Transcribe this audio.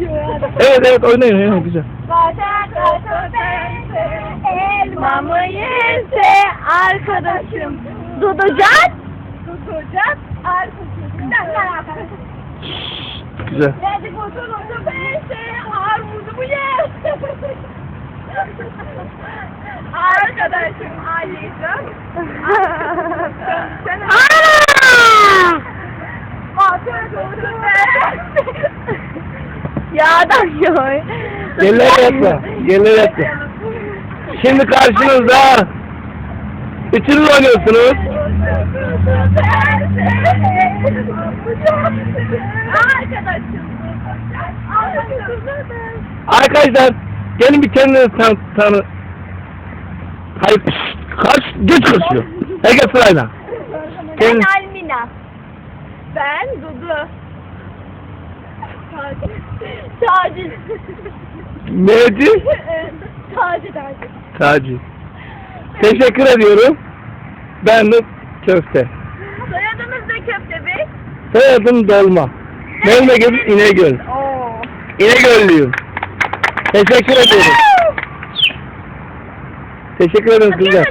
Evet evet oynayın oynayın güzel. Elmamı yerse arkadaşım. Duducan Duducan arkadaşım. Güzel. Geldik oturuldu beşe armudumu yer. Arkadaşım Ali'cim Sen Yağdan yoy. Yerlere yatma. Yerlere yatma. Şimdi karşınızda üçünüz oynuyorsunuz. Arkadaşlar gelin bir kendinizi tan tanı. Hayır. Kaç geç koşuyor. Herkes sırayla. Ben. Almina. Ben Dudu. Taci. Neydi? Taci Taci. Taci. Teşekkür ediyorum. Ben de köfte. Soyadınız ne köfte bey? Soyadım dolma. Memleket İnegöl. Oo. İnegöllüyüm. Teşekkür ediyorum. Teşekkür ederim kızlar.